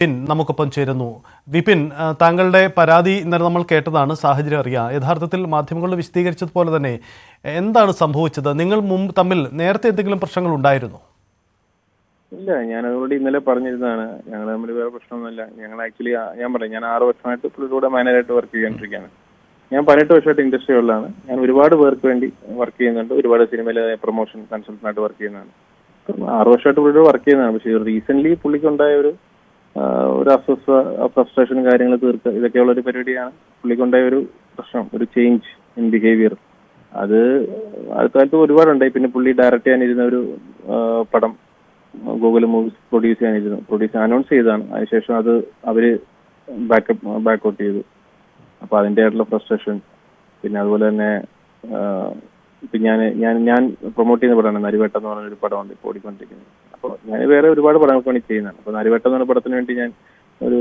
വിപിൻ നമുക്കൊപ്പം ചേരുന്നു. വിപിൻ താങ്കളുടെ പരാതി ഇന്നലെ നമ്മൾ കേട്ടതാണ് സാഹചര്യം അറിയാം. യഥാർത്ഥത്തിൽ മാധ്യമങ്ങളിൽ വിശദീകരിച്ചതുപോലെ തന്നെ എന്താണ് സംഭവിച്ചത്? നിങ്ങൾ മുമ്പ് തമ്മിൽ നേരത്തെ എന്തെങ്കിലും പ്രശ്നങ്ങൾ ഉണ്ടായിരുന്നു? ഇല്ല ഞാൻ അതുകൊണ്ട് ഇന്നലെ പറഞ്ഞിരുന്നതാണ്. ഞങ്ങൾ തമ്മിൽ വേറെ പ്രശ്നമൊന്നുമില്ല. ഞങ്ങൾ ആക്ച്വലി ഞാൻ പറയാം ഞാൻ ആറ് വർഷമായിട്ട് പുള്ളിയുടെ മാനേജറായിട്ട് വർക്ക് ചെയ്യാണ്ടിരിക്കുകയാണ് ഞാൻ പതിനെട്ട് വർഷമായിട്ട് ഇൻഡസ്ട്രി ഉള്ളതാണ്. ഞാൻ ഒരുപാട് പേർക്ക് വേണ്ടി വർക്ക് ചെയ്യുന്നുണ്ട്. ഒരുപാട് സിനിമയിലെ പ്രൊമോഷൻ കൺസൾട്ടന്റായിട്ട് വർക്ക് ചെയ്യുന്നതാണ്. ആറ് വർഷമായിട്ട് പുള്ളിയുടെ വർക്ക് ചെയ്യുന്നതാണ്. പക്ഷേ റീസെന്റ് പുള്ളിക്ക് ഉണ്ടായ ഒരു ഒരു അസ്വസ്ഥ ഫ്രസ്ട്രേഷനും കാര്യങ്ങൾ തീർക്കുക ഇതൊക്കെയുള്ള ഒരു പരിപാടിയാണ്. പുള്ളിക്കുണ്ടായ ഒരു പ്രശ്നം ഒരു ചേഞ്ച് ഇൻ ബിഹേവിയർ അത് അടുത്ത കാലത്ത് ഒരുപാടുണ്ടായി. പിന്നെ പുള്ളി ഡയറക്റ്റ് ചെയ്യാനിരുന്ന ഒരു പടം ഗൂഗിൾ മൂവീസ് പ്രൊഡ്യൂസ് ചെയ്യാനിരുന്നു. പ്രൊഡ്യൂസ് അനൗൺസ് ചെയ്തതാണ്. അതിനുശേഷം അത് അവർ ബാക്കപ്പ് ബാക്കൗട്ട് ചെയ്തു. അപ്പൊ അതിന്റെ ആയിട്ടുള്ള ഫ്രസ്ട്രേഷൻ പിന്നെ അതുപോലെ തന്നെ ഇപ്പൊ ഞാൻ ഞാൻ ഞാൻ പ്രൊമോട്ട് ചെയ്യുന്ന പടമാണ് നരിവേട്ടെന്ന് എന്ന് പറഞ്ഞ ഒരു പടമുണ്ട് ഇപ്പോൾ ഓടിക്കൊണ്ടിരിക്കുന്നത്. അപ്പോൾ ഞാൻ വേറെ ഒരുപാട് പടങ്ങൾക്ക് വേണ്ടി ചെയ്യുന്നതാണ് അപ്പൊ നരിവേട്ടം എന്ന പടത്തിന് വേണ്ടി ഞാൻ ഒരു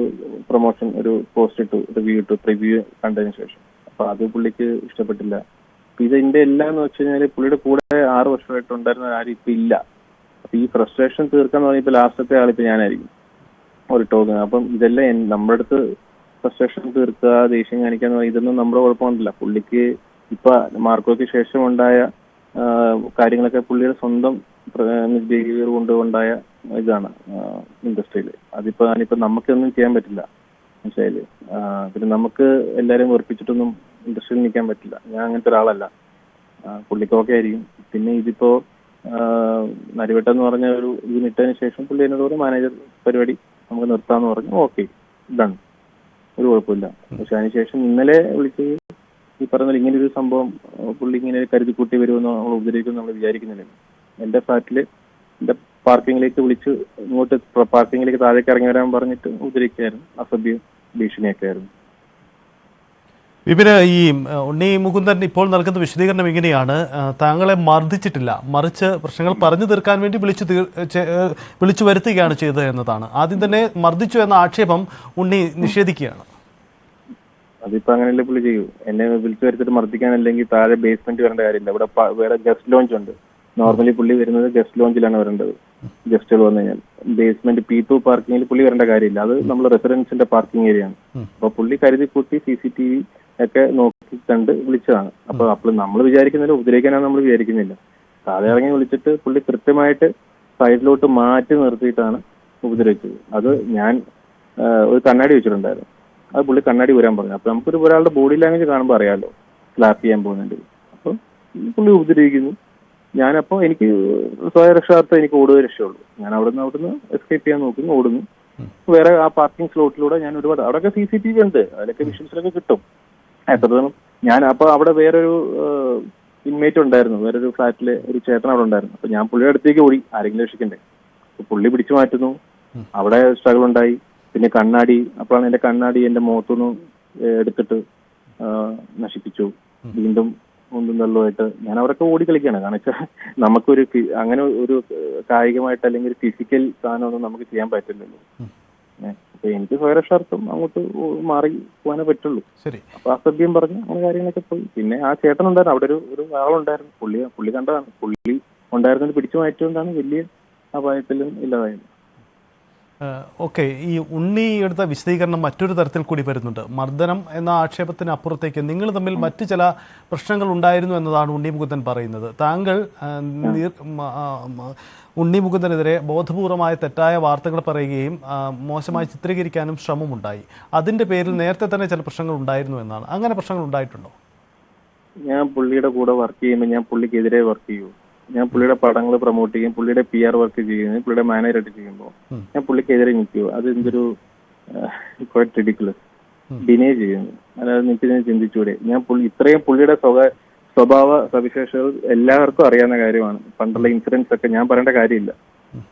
പ്രൊമോഷൻ ഒരു പോസ്റ്റ് ഇട്ടു റിവ്യൂ ഇട്ടു പ്രിവ്യൂ കണ്ടതിന് ശേഷം. അപ്പൊ അത് പുള്ളിക്ക് ഇഷ്ടപ്പെട്ടില്ല. അപ്പൊ ഇതിന്റെ എല്ലാം എന്ന് വെച്ച് കഴിഞ്ഞാൽ പുള്ളിയുടെ കൂടെ ആറ് വർഷമായിട്ട് ഉണ്ടായിരുന്ന ആരും ഇപ്പൊ ഇല്ല. അപ്പൊ ഈ ഫ്രസ്ട്രേഷൻ തീർക്കാന്ന് തുടങ്ങി ഇപ്പൊ ലാസ്റ്റത്തെ ആളിപ്പോ ഞാനായിരിക്കും. ഒരു ടോക്ക് അപ്പം ഇതെല്ലാം നമ്മുടെ അടുത്ത് ഫ്രസ്ട്രേഷൻ തീർക്കുക ദേഷ്യം കാണിക്കാന്ന് പറയുന്നത് ഇതൊന്നും നമ്മുടെ കുഴപ്പമൊന്നുമില്ല. പുള്ളിക്ക് ഇപ്പൊ മാർക്കോയ്ക്ക് ശേഷം ഉണ്ടായ കാര്യങ്ങളൊക്കെ പുള്ളിയുടെ സ്വന്തം മിസ്ബിഹേവിയർ കൊണ്ട് ഉണ്ടായ ഇതാണ് ഇൻഡസ്ട്രിയിൽ അതിപ്പോ അതിപ്പോ നമുക്കൊന്നും ചെയ്യാൻ പറ്റില്ല മനസ്സിലായില്ലേ? പിന്നെ നമുക്ക് എല്ലാരെയും വെറുപ്പിച്ചിട്ടൊന്നും ഇൻഡസ്ട്രിയിൽ നിൽക്കാൻ പറ്റില്ല. ഞാൻ അങ്ങനത്തെ ഒരാളല്ല. പുള്ളിക്കൊക്കെ ആയിരിക്കും. പിന്നെ ഇതിപ്പോ നരിവട്ടം എന്ന് പറഞ്ഞ ഒരു ഇതിനിട്ടതിന് ശേഷം പുള്ളി എന്നോട് പറഞ്ഞു മാനേജർ പരിപാടി നമുക്ക് നിർത്താന്ന് പറഞ്ഞു. Okay done. ഒരു കുഴപ്പമില്ല. പക്ഷെ അതിനുശേഷം ഇന്നലെ വിളിച്ച് ഈ പറഞ്ഞ ഇങ്ങനെ ഒരു സംഭവം പുള്ളി ഇങ്ങനെ കരുതി കൂട്ടി വരുമെന്ന് നമ്മൾ ഉപദ്രവിക്കുമെന്ന് നമ്മൾ വിചാരിക്കുന്നില്ല. എന്റെ ഫ്ലാറ്റിൽ എന്റെ പാർക്കിങ്ങിലേക്ക് വിളിച്ച് ഇങ്ങോട്ട് പാർക്കിങ്ങിലേക്ക് താഴേക്ക് ഇറങ്ങി വരാൻ പറഞ്ഞിട്ട് ഉപദ്രവിക്കായിരുന്നു അസഭ്യം ഭീഷണിയൊക്കെ ആയിരുന്നു. വിപിന് ഈ ഉണ്ണി മുകുന്ദൻ ഇപ്പോൾ നൽകുന്ന വിശദീകരണം ഇങ്ങനെയാണ്. താങ്കളെ മർദ്ദിച്ചിട്ടില്ല. മറിച്ച് പ്രശ്നങ്ങൾ പറഞ്ഞു തീർക്കാൻ വേണ്ടി വിളിച്ചു വിളിച്ചു വരുത്തുകയാണ് ചെയ്തത് എന്നതാണ്. ആദ്യം തന്നെ മർദ്ദിച്ചു എന്ന ആക്ഷേപം ഉണ്ണി നിഷേധിക്കുകയാണ്. അതിപ്പോ അങ്ങനെയല്ലേ പുള്ളി ചെയ്യൂ? എന്നെ വിളിച്ചു വരുത്തിട്ട് മർദ്ദിക്കാൻ അല്ലെങ്കിൽ താഴെ ബേസ്മെന്റ് വരേണ്ട കാര്യമില്ല. ഇവിടെ വേറെ ഗസ്റ്റ് ലോഞ്ച് ഉണ്ട്. നോർമലി പുള്ളി വരുന്നത് ഗസ്റ്റ് ലോഞ്ചിലാണ് വരേണ്ടത്. ഗസ്റ്റുകൾ വന്നു കഴിഞ്ഞാൽ. ബേസ്മെന്റ് പി ടു പാർക്കിങ്ങിൽ പുള്ളി വരേണ്ട കാര്യമില്ല. അത് നമ്മൾ റെസിഡൻസിന്റെ പാർക്കിംഗ് ഏരിയ ആണ്. അപ്പൊ പുള്ളി കരുതി കൂട്ടി സി സി ടി വി ഒക്കെ നോക്കി കണ്ട് വിളിച്ചതാണ്. അപ്പൊ അപ്പോൾ നമ്മൾ വിചാരിക്കുന്നില്ല ഉപദ്രവിക്കാനാണ് നമ്മൾ വിചാരിക്കുന്നില്ല. സാധ ഇറങ്ങി വിളിച്ചിട്ട് പുള്ളി കൃത്യമായിട്ട് സൈഡിലോട്ട് മാറ്റി നിർത്തിയിട്ടാണ് ഉപദ്രവിച്ചത്. അത് ഞാൻ ഒരു കണ്ണാടി വെച്ചിട്ടുണ്ടായിരുന്നു. അത് പുള്ളി കണ്ണാടി വരാൻ പറഞ്ഞു. അപ്പൊ നമുക്കൊരു ഒരാളുടെ ബോഡി ലാംഗ്വേജ് കാണുമ്പോൾ അറിയാമല്ലോ സ്ലാപ്പ് ചെയ്യാൻ പോകുന്നുണ്ട്. അപ്പൊ പുള്ളി ഉപദ്രവിക്കുന്നു. ഞാനപ്പോ എനിക്ക് സ്വയരക്ഷാർത്ഥം എനിക്ക് ഓടുക രക്ഷയുള്ളൂ. ഞാൻ അവിടുന്ന് അവിടുന്ന് എസ്കേപ്പ് ചെയ്യാൻ നോക്കുന്നു ഓടുന്നു. വേറെ ആ പാർക്കിംഗ് സ്ലോട്ടിലൂടെ ഞാൻ ഒരുപാട് അവിടെയൊക്കെ സി സി ടി വി ഉണ്ട് അതിലൊക്കെ വിഷൻസിലൊക്കെ കിട്ടും. എത്രത്തോളം ഞാൻ അപ്പൊ അവിടെ വേറൊരു ഇൻമേറ്റ് ഉണ്ടായിരുന്നു. വേറൊരു ഫ്ലാറ്റിലെ ഒരു ചേട്ടൻ അവിടെ ഉണ്ടായിരുന്നു. അപ്പൊ ഞാൻ പുള്ളിയുടെ അടുത്തേക്ക് ഓടി ആരെങ്കിലും രക്ഷിക്കണ്ടേ? അപ്പൊ പുള്ളി പിടിച്ചു മാറ്റുന്നു. അവിടെ സ്ട്രഗിൾ ഉണ്ടായി. പിന്നെ കണ്ണാടി അപ്പോഴാണ് എന്റെ കണ്ണാടി എന്റെ മുഖത്തുനിന്ന് എടുത്തിട്ട് നശിപ്പിച്ചു. വീണ്ടും വെള്ളമായിട്ട് ഞാൻ അവരൊക്കെ ഓടി കളിക്കുകയാണ്. കാരണം വെച്ചാൽ നമുക്കൊരു അങ്ങനെ ഒരു കായികമായിട്ട് അല്ലെങ്കിൽ ഒരു ഫിസിക്കൽ സാധനമൊന്നും നമുക്ക് ചെയ്യാൻ പറ്റില്ലല്ലോ അപ്പൊ എനിക്ക് സ്വയരക്ഷാർത്ഥം അങ്ങോട്ട് മാറി പോകാനേ പറ്റുള്ളൂ. അപ്പൊ അസഭ്യം പറഞ്ഞ് അങ്ങനെ കാര്യങ്ങളൊക്കെ പോയി. പിന്നെ ആ ചേട്ടൻ ഉണ്ടായിരുന്നു. അവിടെ ഒരു ഒരു ആളുണ്ടായിരുന്നു. പുള്ളി പുള്ളി കണ്ടതാണ്. പുള്ളി ഉണ്ടായിരുന്നത് പിടിച്ചു മാറ്റിയോണ്ടാണ് വലിയ അപായത്തിലും ഇല്ലാതായത്. ഓക്കെ ഈ ഉണ്ണി എടുത്ത വിശദീകരണം മറ്റൊരു തരത്തിൽ കൂടി വരുന്നുണ്ട്. മർദ്ദനം എന്ന ആക്ഷേപത്തിന് അപ്പുറത്തേക്ക് നിങ്ങൾ തമ്മിൽ മറ്റു ചില പ്രശ്നങ്ങൾ ഉണ്ടായിരുന്നു എന്നതാണ് ഉണ്ണി മുകുന്ദൻ പറയുന്നത്. താങ്കൾ ഉണ്ണി മുകുന്ദനെതിരെ ബോധപൂർവമായ തെറ്റായ വാർത്തകൾ പറയുകയും മോശമായി ചിത്രീകരിക്കാനും ശ്രമമുണ്ടായി. അതിന്റെ പേരിൽ നേരത്തെ തന്നെ ചില പ്രശ്നങ്ങൾ ഉണ്ടായിരുന്നു എന്നാണ്. അങ്ങനെ പ്രശ്നങ്ങൾ ഉണ്ടായിട്ടുണ്ടോ? ഞാൻ പുള്ളിയുടെ കൂടെ വർക്ക് ചെയ്യുമ്പോൾ ഞാൻ പുള്ളിക്കെതിരെ വർക്ക് ചെയ്യൂ. ഞാൻ പുള്ളിയുടെ പടങ്ങൾ പ്രൊമോട്ട് ചെയ്യും പുള്ളിയുടെ പി ആർ വർക്ക് ചെയ്യുന്നു പുള്ളിയുടെ മാനേജറായിട്ട് ചെയ്യുമ്പോൾ ഞാൻ പുള്ളിക്കെതിരെ നിൽക്കൂ. അത് എന്തൊരു റിഡിക്കുലസ് ഡിനേ ചെയ്യുന്നു. അതായത് നിൽക്കി ചിന്തിച്ചൂടെ? ഞാൻ പുള്ളി ഇത്രയും പുള്ളിയുടെ സ്വകാര്യ സ്വഭാവ സവിശേഷതകൾ എല്ലാവർക്കും അറിയാവുന്ന കാര്യമാണ്. പണ്ടുള്ള ഇൻസിഡൻസ് ഒക്കെ ഞാൻ പറയേണ്ട കാര്യമില്ല.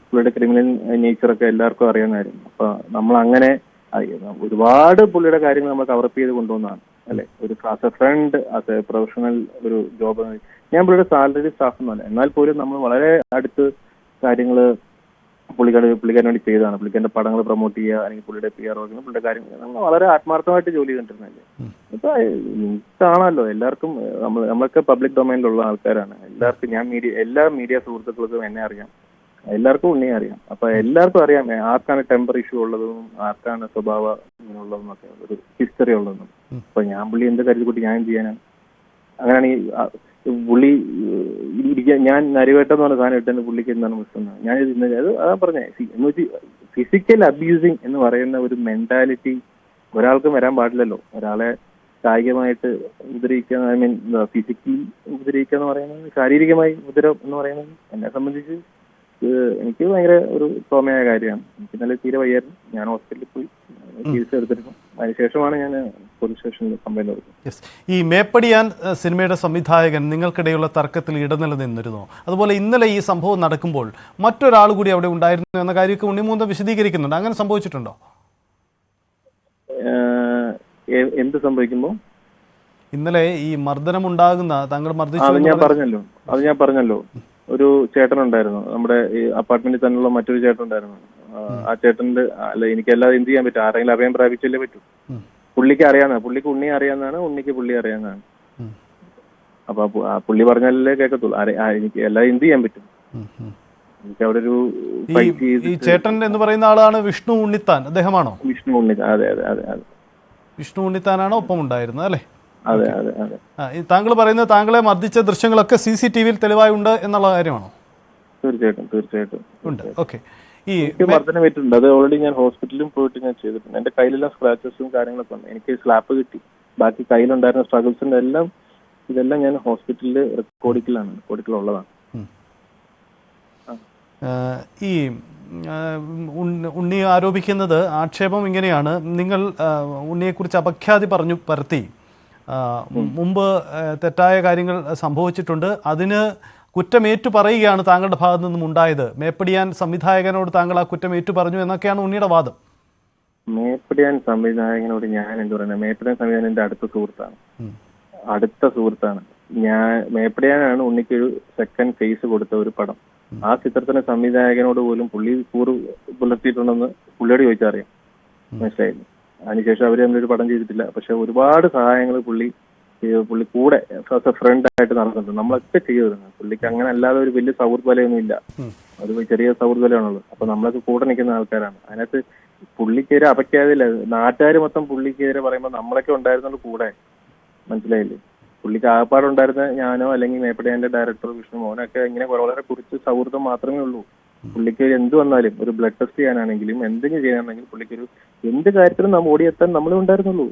പുള്ളിയുടെ ക്രിമിനൽ നേച്ചറൊക്കെ എല്ലാവർക്കും അറിയാവുന്ന കാര്യം. അപ്പൊ നമ്മൾ അങ്ങനെ ഒരുപാട് പുള്ളിയുടെ കാര്യങ്ങൾ നമ്മൾ കവറപ്പ് ചെയ്ത് കൊണ്ടുവന്നതാണ്. അല്ലെ? ഒരു as a friend as a professional ഒരു ജോബ് ഞാൻ പുള്ളിയുടെ സാലറി സ്റ്റാഫ് എന്നല്ല. എന്നാൽ പോലും നമ്മൾ വളരെ അടുത്ത് കാര്യങ്ങൾ പുള്ളിക്കാട് പുള്ളിക്കാരന് വേണ്ടി ചെയ്തതാണ്. പുള്ളിക്കാരന്റെ പടങ്ങൾ പ്രൊമോട്ട് ചെയ്യുക അല്ലെങ്കിൽ പുള്ളിയുടെ പി ആർ വർക്കിന് പുള്ളിയുടെ കാര്യങ്ങൾ. നമ്മൾ വളരെ ആത്മാർത്ഥമായിട്ട് ജോലി ചെയ്തിട്ടുണ്ടല്ലേ ഇപ്പൊ കാണാമല്ലോ എല്ലാവർക്കും നമ്മൾ നമ്മളൊക്കെ പബ്ലിക് ഡൊമൈനിലുള്ള ആൾക്കാരാണ്. എല്ലാവർക്കും ഞാൻ മീഡിയ എല്ലാ മീഡിയ സുഹൃത്തുക്കൾക്കും എന്നെ അറിയാം. എല്ലാവർക്കും ഉണ്ണിയെ അറിയാം. അപ്പൊ എല്ലാവർക്കും അറിയാം ആർക്കാണ് ടെമ്പർ ഇഷ്യൂ ഉള്ളതും ആർക്കാണ് സ്വഭാവ ഇങ്ങനെയുള്ളതും ഒക്കെ ഒരു ഹിസ്റ്ററി ഉള്ളതും. അപ്പൊ ഞാൻ പുള്ളി എന്ത് കരുതി കൂട്ടി ഞാൻ ചെയ്യാനാണ്? അങ്ങനെയാണ് ആ, പുള്ളി ഇരിക്കാൻ ഞാൻ നരിവേട്ടം എന്ന് പറഞ്ഞ സാധനം ഇട്ടെന്ന് പുള്ളിക്ക് എന്താണ് പ്രശ്നം ഞാൻ ഇത് ഇന്ന് അത് അതാ പറഞ്ഞേ എന്ന് വെച്ച് ഫിസിക്കൽ അബ്യൂസിങ് എന്ന് പറയുന്ന ഒരു മെന്റാലിറ്റി ഒരാൾക്കും വരാൻ പാടില്ലല്ലോ. ഒരാളെ കായികമായിട്ട് ഉപദ്രവിക്കുക ഐ മീൻ ഫിസിക്കലി ഉപദ്രവിക്കുക എന്ന് പറയുന്നത് ശാരീരികമായി ഉപദ്രവം എന്ന് പറയുന്നത് എന്നെ സംബന്ധിച്ച് എനിക്ക് ഭയങ്കര ഒരു തോമയായ കാര്യമാണ്. എനിക്ക് നല്ല തീരെ വയ്യായിരുന്നു. ഞാൻ ഹോസ്പിറ്റലിൽ പോയി. ചികിത്സ എടുത്തിരുന്നു. അതിനുശേഷമാണ് ഞാൻ പോലീസ് സ്റ്റേഷനിൽ കംപ്ലൈന്റ് കൊടുത്തത്. ഈ മേപ്പടിയാൻ സിനിമയുടെ സംവിധായകൻ നിങ്ങൾക്കിടയിലുള്ള തർക്കത്തിൽ ഇടനില നിന്നിരുന്നു അതുപോലെ ഇന്നലെ ഈ സംഭവം നടക്കുമ്പോൾ മറ്റൊരാൾ കൂടി അവിടെ ഉണ്ടായിരുന്നു എന്ന കാര്യമൊക്കെ ഉണ്ണിമൂന്ന് വിശദീകരിക്കുന്നുണ്ട്. അങ്ങനെ സംഭവിച്ചിട്ടുണ്ടോ? എന്ത് സംഭവിക്കുമ്പോൾ ഇന്നലെ ഈ മർദ്ദനം ഉണ്ടാകുന്ന താങ്കൾ മർദ്ദിച്ചു ഞാൻ പറഞ്ഞല്ലോ. അത് ഞാൻ പറഞ്ഞല്ലോ. ഒരു ചേട്ടൻ ഉണ്ടായിരുന്നു നമ്മുടെ ഈ അപ്പാർട്ട്മെന്റിൽ തന്നെയുള്ള മറ്റൊരു ചേട്ടൻ ഉണ്ടായിരുന്നു ആ, ചേട്ടന്റെ അല്ല എനിക്ക് എല്ലാം എന്ത് ചെയ്യാൻ പറ്റും? ആരെങ്കിലും അഭയം പ്രാപിച്ചല്ലേ പറ്റൂ. പുള്ളിക്ക് അറിയാവുന്ന പുള്ളിക്ക് ഉണ്ണി അറിയാവുന്നതാണ് ഉണ്ണിക്ക് പുള്ളി അറിയാവുന്നതാണ്. അപ്പൊ ആ പുള്ളി പറഞ്ഞാലേ കേൾക്കത്തുള്ളൂ. എനിക്ക് അല്ലാതെ എന്ത് ചെയ്യാൻ പറ്റും. എനിക്ക് അവിടെ ഒരു ഈ ചേട്ടൻ എന്ന് പറയുന്ന ആളാണ് വിഷ്ണു ഉണ്ണിത്താൻ. അദ്ദേഹമാണോ? വിഷ്ണു ഉണ്ണിത്താൻ. അതെ അതെ അതെ അതെ. വിഷ്ണു ഉണ്ണിത്താനാണ് ഒപ്പം ഉണ്ടായിരുന്നത് അല്ലേ? അതെ അതെ അതെ. താങ്കൾ പറയുന്നത് താങ്കളെ മർദ്ദിച്ച ദൃശ്യങ്ങളൊക്കെ സി സി ടി വിയിൽ തെളിവായി ഉണ്ട് എന്നുള്ള കാര്യമാണോ? തീർച്ചയായിട്ടും തീർച്ചയായിട്ടും ഉണ്ട്. ഓക്കെ. ഈ മർദ്ദനം പറ്റുന്നുണ്ട് അത് ഓൾറെഡി ഞാൻ ഹോസ്പിറ്റലിലും പോയിട്ട് ഞാൻ ചെയ്തിട്ടുണ്ട്. എന്റെ കയ്യിലെല്ലാം സ്ക്രാച്ചസും കാര്യങ്ങളൊക്കെ ഉണ്ട്. എനിക്ക് സ്ലാപ്പ് കിട്ടി. ബാക്കി കയ്യിലുണ്ടായിരുന്ന സ്ട്രഗിൾസിന്റെ എല്ലാം ഇതെല്ലാം ഞാൻ ഹോസ്പിറ്റലിൽ റെക്കോർഡിക്കലാണ് റെക്കോർഡിക്കലുള്ളതാണ് ഉള്ളതാണ് ഈ ഉണ്ണി- ആരോപിക്കുന്നത് ആക്ഷേപം ഇങ്ങനെയാണ്. നിങ്ങൾ ഉണ്ണിയെക്കുറിച്ച് അപഖ്യാതി പറഞ്ഞു പരത്തി. മുമ്പ് തെറ്റായ കാര്യങ്ങൾ സംഭവിച്ചിട്ടുണ്ട്. അതിന് കുറ്റമേറ്റു പറയുകയാണ് താങ്കളുടെ ഭാഗത്തു നിന്നും ഉണ്ടായത്. മേപ്പടിയാൻ സംവിധായകനോട് താങ്കൾ ആ കുറ്റമേറ്റു പറഞ്ഞു എന്നൊക്കെയാണ് ഉണ്ണിയുടെ വാദം. മേപ്പടിയാൻ സംവിധായകനോട് ഞാൻ എന്ത് പറയുന്നത്? മേപ്പടിയാൻ സംവിധാനം എന്റെ അടുത്ത സുഹൃത്താണ്. അടുത്ത സുഹൃത്താണ്. ഞാൻ മേപ്പടിയാനാണ് ഉണ്ണിക്ക് ഒരു സെക്കൻഡ് ഫേസ് കൊടുത്ത ഒരു പടം. ആ ചിത്രത്തിന്റെ സംവിധായകനോട് പോലും പുള്ളി കൂറ് പുലർത്തിയിട്ടുണ്ടെന്ന് പുള്ളിയോട് ചോദിച്ചറിയാം മനസ്സിലായില്ല? അതിനുശേഷം അവർ തമ്മിലൊരു പടം ചെയ്തിട്ടില്ല. പക്ഷെ ഒരുപാട് സഹായങ്ങൾ പുള്ളി പുള്ളി കൂടെ ഫ്രണ്ട് ആയിട്ട് നടക്കുന്നുണ്ട് നമ്മളൊക്കെ ചെയ്തിരുന്നു. പുള്ളിക്ക് അങ്ങനെ അല്ലാതെ ഒരു വലിയ സൗഹൃദ വലയൊന്നും ഇല്ല അത് ചെറിയ സൗഹൃദ വലയാണുള്ളത് അപ്പൊ നമ്മളൊക്കെ കൂടെ നിൽക്കുന്ന ആൾക്കാരാണ്. അതിനകത്ത് പുള്ളിക്കെതിരെ അപഖ്യാതില്ല നാട്ടുകാർ മൊത്തം പുള്ളിക്കെതിരെ പറയുമ്പോൾ നമ്മളൊക്കെ ഉണ്ടായിരുന്നുള്ളൂ കൂടെ. മനസ്സിലായില്ലേ? പുള്ളിക്ക് ആകപ്പാടുണ്ടായിരുന്ന ഞാനോ അല്ലെങ്കിൽ മേപ്പടിയാന്റെ ഡയറക്ടർ വിഷ്ണു മോനൊക്കെ ഇങ്ങനെ വളരെ കുറിച്ച് സൗഹൃദം മാത്രമേ ഉള്ളൂ. പുള്ളിക്ക് എന്ത് വന്നാലും ഒരു ബ്ലഡ് ടെസ്റ്റ് ചെയ്യാനാണെങ്കിലും എന്തെങ്കിലും ചെയ്യാനാണെങ്കിലും പുള്ളിക്കൊരു എന്ത് കാര്യത്തിലും നമ്മൾ ഓടിയെത്താൻ നമ്മളെ ഉണ്ടായിരുന്നുള്ളൂ.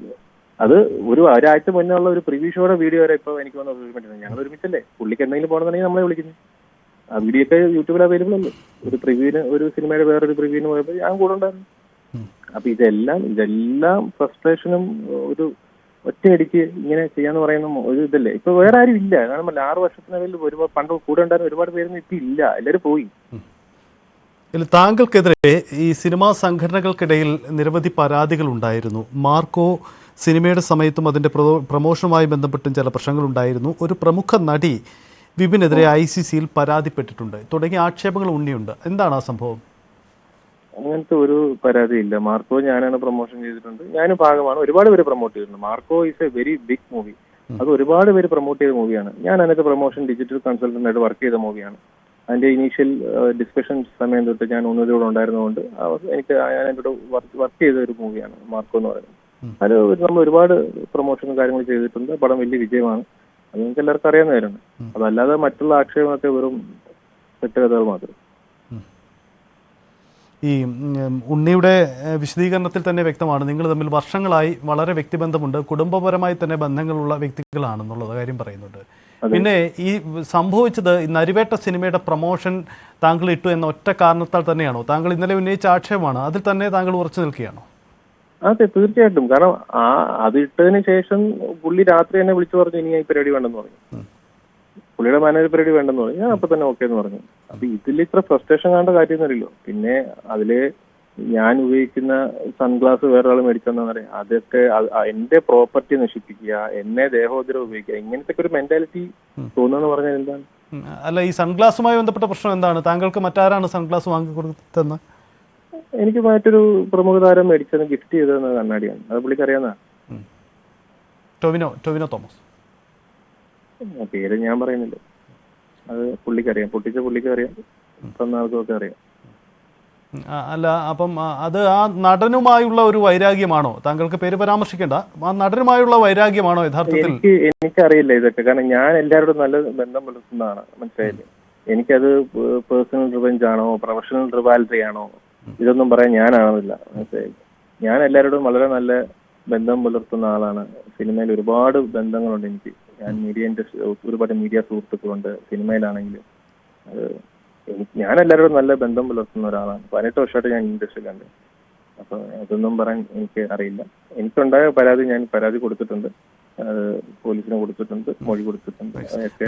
അത് ഒരു ഒരാഴ്ച മുന്നേ ഉള്ള ഒരു പ്രിവ്യൂ ഷോയുടെ വീഡിയോ വരെ ഇപ്പൊ എനിക്ക് വന്ന പറ്റുന്നത് ഞങ്ങൾ ഒരുമിച്ചല്ലേ? പുള്ളിക്ക് എന്തെങ്കിലും പോകണമെന്നുണ്ടെങ്കിൽ നമ്മളെ വിളിക്കുന്നു. ആ വീഡിയോ ഒക്കെ യൂട്യൂബിൽ അവൈലബിൾ അല്ലേ? ഒരു പ്രിവ്യൂവിന് ഒരു സിനിമയുടെ വേറൊരു പ്രിവ്യൂവിന് പോയപ്പോൾ ഞാൻ കൂടെ ഉണ്ടായിരുന്നു. അപ്പൊ ഇതെല്ലാം ഇതെല്ലാം ഫ്രസ്ട്രേഷനും ഒരു ഒറ്റയടിക്ക് ഇങ്ങനെ ചെയ്യാന്ന് പറയുന്ന ഒരു ഇതല്ലേ? ഇപ്പൊ വേറെ ആരും ഇല്ല. കാരണം ആറ് വർഷത്തിനിടയിൽ ഒരുപാട് പണ്ട് കൂടെ ഉണ്ടായിരുന്ന ഒരുപാട് പേരൊന്നും ഇപ്പൊ ഇല്ല. എല്ലാവരും പോയി. ഇതിൽ താങ്കൾക്കെതിരെ ഈ സിനിമാ സംഘടനകൾക്കിടയിൽ നിരവധി പരാതികൾ ഉണ്ടായിരുന്നു. മാർക്കോ സിനിമയുടെ സമയത്തും അതിന്റെ പ്രൊ- പ്രൊമോഷനുമായി ബന്ധപ്പെട്ടും ചില പ്രശ്നങ്ങൾ ഉണ്ടായിരുന്നു. ഒരു പ്രമുഖ നടി വിപിനെതിരെ ഐ സി സിയിൽ പരാതിപ്പെട്ടിട്ടുണ്ട്. തുടങ്ങിയ ആക്ഷേപങ്ങൾ ഉണ്ണിയുണ്ട്. എന്താണ് ആ സംഭവം? അങ്ങനത്തെ ഒരു പരാതി ഇല്ല. മാർക്കോ ഞാനാണ് പ്രൊമോഷൻ ചെയ്തിട്ടുണ്ട്. ഞാനും ഭാഗമാണ്. ഒരുപാട് പേര് പ്രൊമോട്ട് ചെയ്തിട്ടുണ്ട്. Marco is a very big movie അത് ഒരുപാട് പേര് പ്രൊമോട്ട് ചെയ്ത മൂവിയാണ് ഞാൻ അതിനകത്ത് പ്രൊമോഷൻ ഡിജിറ്റൽ കൺസൾട്ടന്റ് ആയിട്ട് വർക്ക് ചെയ്ത മൂവിയാണ് അതിന്റെ ഇനീഷ്യൽ ഡിസ്കഷൻ സമയം തൊട്ട് ഞാൻ ഒന്നിലൂടെ ഉണ്ടായിരുന്നതുകൊണ്ട് എനിക്ക് ഞാൻ അതിന്റെ വർക്ക് ചെയ്ത ഒരു മൂവിയാണ് മാർക്കോ എന്ന് പറയുന്നത്. അത് നമ്മൾ ഒരുപാട് പ്രൊമോഷനും കാര്യങ്ങളും ചെയ്തിട്ടുണ്ട്. പടം വലിയ വിജയമാണ്. അത് നിങ്ങൾക്ക് എല്ലാവർക്കും അറിയാവുന്ന കാര്യമാണ് അതല്ലാതെ മറ്റുള്ള ആക്ഷേപമൊക്കെ വെറും തെറ്റുകഥകൾ മാത്രം. ഈ ഉണ്ണിയുടെ വിശദീകരണത്തിൽ തന്നെ വ്യക്തമാണ്. നിങ്ങൾ തമ്മിൽ വർഷങ്ങളായി വളരെ വ്യക്തിബന്ധമുണ്ട്. കുടുംബപരമായി തന്നെ ബന്ധങ്ങളുള്ള വ്യക്തികളാണെന്നുള്ളത് കാര്യം പറയുന്നുണ്ട്. പിന്നെ ഈ സംഭവിച്ചത് ഈ നരിവേട്ട സിനിമയുടെ പ്രൊമോഷൻ താങ്കൾ ഇട്ടു എന്ന ഒറ്റ കാരണത്താൽ തന്നെയാണോ? താങ്കൾ ഇന്നലെ ഉന്നയിച്ച ആക്ഷേപമാണ്. അതിൽ തന്നെ താങ്കൾ ഉറച്ചു നിൽക്കുകയാണോ? അതെ തീർച്ചയായിട്ടും. കാരണം ആ അതിട്ടതിന് ശേഷം പുള്ളി രാത്രി തന്നെ വിളിച്ചു പറഞ്ഞു ഇനി ഈ പരിപാടി വേണ്ടെന്ന് പറഞ്ഞു. പുള്ളിയുടെ മാനേജർ പരിപാടി വേണ്ടെന്ന് പറഞ്ഞു. ഞാൻ അപ്പൊ തന്നെ ഓക്കെ എന്ന് പറഞ്ഞു. അപ്പൊ ഇതിൽ ഇത്ര ഫ്രസ്ട്രേഷൻ കാണേണ്ട കാര്യമൊന്നുമില്ലല്ലോ. പിന്നെ അതിൽ ഞാൻ ഉപയോഗിക്കുന്ന സൺഗ്ലാസ് വേറൊരാൾ മേടിച്ചെന്നാ പറയാം അതൊക്കെ അത് എന്റെ പ്രോപ്പർട്ടി നശിപ്പിക്കുക എന്നെ ദേഹോദരം ഉപയോഗിക്കുക ഇങ്ങനത്തെ ഒരു മെന്റാലിറ്റി തോന്നുന്നു പറഞ്ഞാൽ എന്താണ്? അല്ല ഈ സൺഗ്ലാസുമായി ബന്ധപ്പെട്ട പ്രശ്നം എന്താണ്? താങ്കൾക്ക് മറ്റാരാണ് സൺഗ്ലാസ് വാങ്ങി കൊടുത്തെന്ന് എനിക്ക് മറ്റൊരു പ്രമുഖ താരം മേടിച്ചത് ഗിഫ്റ്റ് ചെയ്തതെന്ന കണ്ണാടിയാണ്. അത് പുള്ളിക്ക് അറിയാവുന്ന ടൊവിനോ ടൊവിനോ തോമസ്. പേര് ഞാൻ പറയുന്നില്ല. അത് പുള്ളിക്കറിയാം. പൊട്ടിച്ച പുള്ളിക്കറിയാം. അറിയാം ആൾക്കൊക്കെ അറിയാം. അല്ല അപ്പം അത് ആ നടനുമായുള്ള ഒരു വൈരാഗ്യമാണോ? താങ്കൾക്ക് പേര് പരാമർശിക്കേണ്ട. ആ നടനുമായുള്ള വൈരാഗ്യമാണോ യഥാർത്ഥത്തിൽ? എനിക്കറിയില്ല ഇതൊക്കെ. കാരണം ഞാൻ എല്ലാവരോടും നല്ല ബന്ധം പുലർത്തുന്നതാണ്. മനസ്സിലായില്ലേ? എനിക്കത് പേഴ്സണൽ റിവെഞ്ച് ആണോ? പ്രൊഫഷണൽ റിവാലിറ്റി ആണോ? ഇതൊന്നും പറയാൻ ഞാനാണെന്നില്ല മനസ്സിലായില്ലേ ഞാൻ എല്ലാവരോടും വളരെ നല്ല ബന്ധം പുലർത്തുന്ന ആളാണ്. സിനിമയിൽ ഒരുപാട് ബന്ധങ്ങളുണ്ട് എനിക്ക്. ഞാൻ മീഡിയ ഇൻഡസ്ട്രി ഒരുപാട് മീഡിയ സുഹൃത്തുക്കളുണ്ട് സിനിമയിലാണെങ്കിലും. ഞാൻ എല്ലാവരോടും നല്ല ബന്ധം പുലർത്തുന്ന ഒരാളാണ്. പതിനെട്ട് വർഷമായിട്ട് ഞാൻ ഇൻഡസ്ട്രിയിലുണ്ട് അപ്പൊ അതൊന്നും പറയാൻ എനിക്ക് അറിയില്ല. എനിക്കുണ്ടായ പരാതി ഞാൻ പരാതി കൊടുത്തിട്ടുണ്ട്. പോലീസിന് കൊടുത്തിട്ടുണ്ട് മൊഴി കൊടുത്തിട്ടുണ്ട്.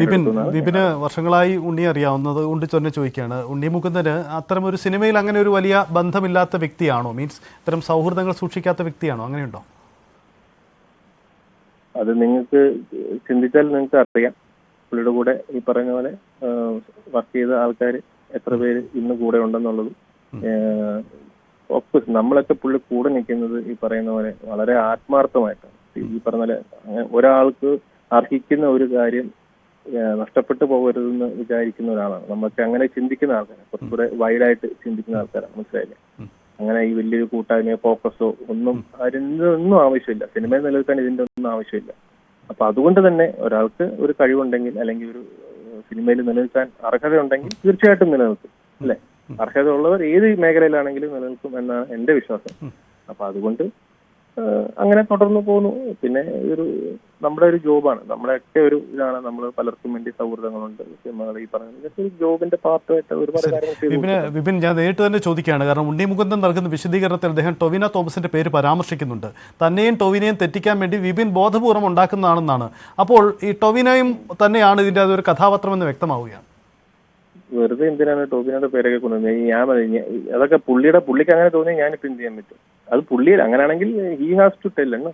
വിപിൻ വിപിന് വർഷങ്ങളായി ഉണ്ണി അറിയാവുന്നത് കൊണ്ട് തന്നെ ചോദിക്കുകയാണ്. ഉണ്ണി മുകുന്ദന് അത്തരം ഒരു സിനിമയിൽ അങ്ങനെ ഒരു വലിയ ബന്ധമില്ലാത്ത വ്യക്തിയാണോ? മീൻസ് ഇത്തരം സൗഹൃദങ്ങൾ സൂക്ഷിക്കാത്ത വ്യക്തിയാണോ? അങ്ങനെയുണ്ടോ? അത് നിങ്ങൾക്ക് ചിന്തിച്ചാൽ നിങ്ങൾക്ക് അറിയാം. പുള്ളിയുടെ കൂടെ ഈ പറഞ്ഞ പോലെ വർക്ക് ചെയ്ത ആൾക്കാർ എത്ര പേര് ഇന്ന് കൂടെ ഉണ്ടെന്നുള്ളതും ഒപ്പം നമ്മളൊക്കെ പുള്ളി കൂടെ നിൽക്കുന്നത് ഈ പറയുന്ന പോലെ വളരെ ആത്മാർത്ഥമായിട്ടാണ്. ഈ പറഞ്ഞ പോലെ ഒരാൾക്ക് അർഹിക്കുന്ന ഒരു കാര്യം നഷ്ടപ്പെട്ടു പോകരുതെന്ന് വിചാരിക്കുന്ന ഒരാളാണ്. നമ്മൾക്ക് അങ്ങനെ ചിന്തിക്കുന്ന ആൾക്കാരാണ്. കുറച്ചുകൂടെ വൈഡായിട്ട് ചിന്തിക്കുന്ന ആൾക്കാരാണ്. മനസ്സിലായില്ലേ? അങ്ങനെ ഈ വലിയൊരു കൂട്ടായ്മയോ ഫോക്കസോ ഒന്നും അതിന്റെ ഒന്നും ആവശ്യമില്ല. സിനിമയിൽ നിലനിൽക്കാൻ ഇതിന്റെ ഒന്നും ആവശ്യമില്ല. അപ്പൊ അതുകൊണ്ട് തന്നെ ഒരാൾക്ക് ഒരു കഴിവുണ്ടെങ്കിൽ അല്ലെങ്കിൽ ഒരു സിനിമയിൽ നിലനിൽക്കാൻ അർഹതയുണ്ടെങ്കിൽ തീർച്ചയായിട്ടും നിലനിൽക്കും. അല്ലെ? അർഹത ഉള്ളവർ ഏത് മേഖലയിലാണെങ്കിലും നിലനിൽക്കും എന്നാണ് എന്റെ വിശ്വാസം. അപ്പൊ അതുകൊണ്ട് അങ്ങനെ തുടർന്നു പോകുന്നു പിന്നെ ഒരു നമ്മുടെ ഒരു ജോബാണ്. നമ്മുടെയൊക്കെ ഒരു ഇതാണ്. നമ്മൾ പലർക്കും വേണ്ടി സൗഹൃദങ്ങളുണ്ട്. സിനിമകൾ ഈ പറയുന്നത് ഒരു ജോബിന്റെ പാർട്ടായിട്ട് ഒരുപാട് കാര്യങ്ങൾ വിപിൻ ഞാൻ നേരിട്ട് തന്നെ ചോദിക്കുകയാണ്. കാരണം ഉണ്ണി മുകുന്ദൻ നൽകുന്ന വിശദീകരണത്തിൽ അദ്ദേഹം ടൊവിന തോമസിന്റെ പേര് പരാമർശിക്കുന്നുണ്ട്. തന്നെയും ടൊവിനെയും തെറ്റിക്കാൻ വേണ്ടി വിപിൻ ബോധപൂർവം ഉണ്ടാക്കുന്നതാണെന്നാണ്. അപ്പോൾ ഈ ടൊവിനയും തന്നെയാണ് ഇതിന്റെ അതൊരു കഥാപാത്രം എന്ന് വ്യക്തമാവുകയാണ്. വെറുതെ എന്തിനാണ് ടോബിനോട് പേരൊക്കെ കൊണ്ടുവന്നത്? ഞാൻ- അതൊക്കെ പുള്ളിയുടെ പുള്ളിക്ക് അങ്ങനെ തോന്നിയാൽ ഞാനിപ്പോ എന്ത് ചെയ്യാൻ പറ്റും? അത് പുള്ളി അങ്ങനെയാണെങ്കിൽ ഹി ഹാസ് ടു ടെൽ എണ്ണ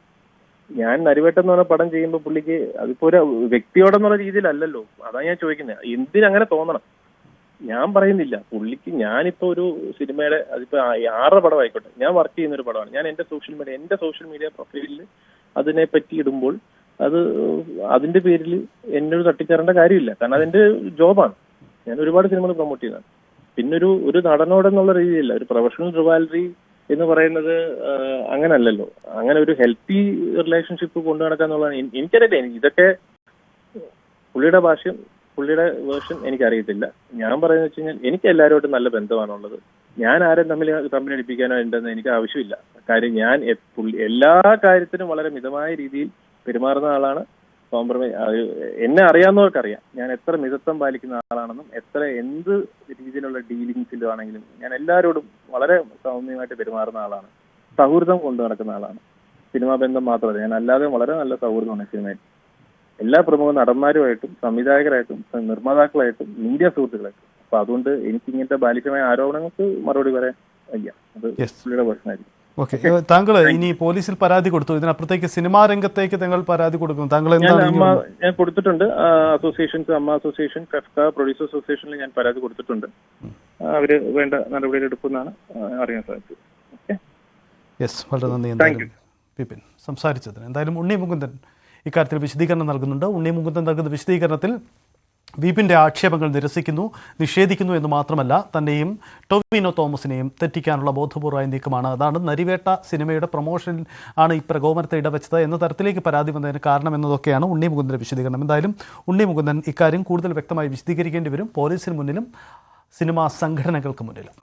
ഞാൻ നരിവേട്ടം എന്ന് പറഞ്ഞ പടം ചെയ്യുമ്പോൾ പുള്ളിക്ക് അതിപ്പോ ഒരു വ്യക്തിയോടെന്നുള്ള രീതിയിലല്ലല്ലോ. അതാ ഞാൻ ചോദിക്കുന്നത് എന്തിനങ്ങനെ തോന്നണം? ഞാൻ പറയുന്നില്ല. പുള്ളിക്ക് ഞാനിപ്പോ ഒരു സിനിമയുടെ അതിപ്പോ ആറര പടം ആയിക്കോട്ടെ ഞാൻ വർക്ക് ചെയ്യുന്ന ഒരു പടമാണ്. ഞാൻ എന്റെ സോഷ്യൽ മീഡിയ എന്റെ സോഷ്യൽ മീഡിയ പ്രൊഫൈലിൽ അതിനെ പറ്റി ഇടുമ്പോൾ അത് അതിന്റെ പേരിൽ എന്നൊരു തട്ടിക്കറേണ്ട കാര്യമില്ല. കാരണം അതെന്റെ ജോബാണ്. ഞാൻ ഒരുപാട് സിനിമകൾ പ്രൊമോട്ട് ചെയ്യുന്നതാണ്. പിന്നെ ഒരു ഒരു നടനോടെന്നുള്ള രീതിയില്ല ഒരു പ്രൊഫഷണൽ റിവാലറി എന്ന് പറയുന്നത് അങ്ങനല്ലല്ലോ. അങ്ങനെ ഒരു ഹെൽത്തി റിലേഷൻഷിപ്പ് കൊണ്ടു നടക്കുക എന്നുള്ളതാണ്. എനി- എനിക്കറിയില്ല. എനിക്ക് ഇതൊക്കെ പുള്ളിയുടെ ഭാഷ്യം പുള്ളിയുടെ വേർഷൻ എനിക്കറിയത്തില്ല. ഞാൻ പറയുന്നത് വെച്ച് കഴിഞ്ഞാൽ എനിക്ക് എല്ലാവരുമായിട്ടും നല്ല ബന്ധമാണുള്ളത് ഞാൻ ആരും തമ്മിൽ തമ്മിൽ അടിപ്പിക്കാനോ ഉണ്ടെന്ന് എനിക്ക് ആവശ്യമില്ല. കാര്യം ഞാൻ എല്ലാ കാര്യത്തിനും വളരെ മിതമായ രീതിയിൽ പെരുമാറുന്ന ആളാണ്. കോംപ്രമൈസ് എന്നെ അറിയാവുന്നവർക്കറിയാം. ഞാൻ എത്ര മിതത്വം പാലിക്കുന്ന ആളാണെന്നും എത്ര എന്ത് രീതിയിലുള്ള ഡീലിങ്സിലാണെങ്കിലും ഞാൻ എല്ലാവരോടും വളരെ സൗമ്യമായിട്ട് പെരുമാറുന്ന ആളാണ്. സൗഹൃദം കൊണ്ടു നടക്കുന്ന ആളാണ്. സിനിമാ ബന്ധം മാത്രമല്ല ഞാൻ അല്ലാതെ വളരെ നല്ല സൗഹൃദമാണ് സിനിമയിൽ. എല്ലാ പ്രമുഖ നടന്മാരുമായിട്ടും സംവിധായകരായിട്ടും നിർമ്മാതാക്കളായിട്ടും മീഡിയ സുഹൃത്തുക്കളായിട്ടും. അപ്പൊ അതുകൊണ്ട് എനിക്ക് ഇങ്ങനത്തെ ബാലിശമായ ആരോപണങ്ങൾക്ക് മറുപടി പറയാൻ വയ്യ. അത്. പുള്ളിയുടെ പ്രശ്നമായിരിക്കും ഓക്കെ. താങ്കൾ ഇനി പോലീസിൽ പരാതി കൊടുത്തു. ഇതിനപ്പുറത്തേക്ക് സിനിമാ രംഗത്തേക്ക് താങ്കൾ പരാതി കൊടുക്കുന്നു. താങ്കൾ എന്താണ് അമ്മ ഞാൻ കൊടുത്തിട്ടുണ്ട്. അസോസിയേഷൻസ് അമ്മ അസോസിയേഷൻ ഫെഫ്ക പ്രൊഡ്യൂസർ അസോസിയേഷനിൽ ഞാൻ പരാതി കൊടുത്തിട്ടുണ്ട്. അവർ വേണ്ട നടപടികൾ എടുക്കുന്നതാണ് അറിയാൻ സാധിച്ചത്. യെസ് വളരെ നന്ദി. വിപിൻ സംസാരിച്ചതിന്. എന്തായാലും ഉണ്ണി മുകുന്ദൻ ഇക്കാര്യത്തിൽ വിശദീകരണം നൽകുന്നുണ്ട്. ഉണ്ണി മുകുന്ദൻ നൽകുന്ന വിശദീകരണത്തിൽ വിപിന്റെ ആക്ഷേപങ്ങൾ നിരസിക്കുന്നു നിഷേധിക്കുന്നു എന്ന് മാത്രമല്ല തന്നെയും ടൊവിനോ തോമസിനെയും തെറ്റിക്കാനുള്ള ബോധപൂർവമായ നീക്കമാണ്. അതാണ് നരിവേട്ട സിനിമയുടെ പ്രൊമോഷൻ ആണ് ഈ പ്രകോപനത്തെ ഇടവെച്ചത് എന്ന തരത്തിലേക്ക് പരാതി വന്നതിന് കാരണം എന്നതൊക്കെയാണ് ഉണ്ണി മുകുന്ദന്റെ വിശദീകരണം. എന്തായാലും ഉണ്ണി മുകുന്ദൻ ഇക്കാര്യം കൂടുതൽ വ്യക്തമായി വിശദീകരിക്കേണ്ടി വരും. പോലീസിന് മുന്നിലും സിനിമാ സംഘടനകൾക്ക് മുന്നിലും.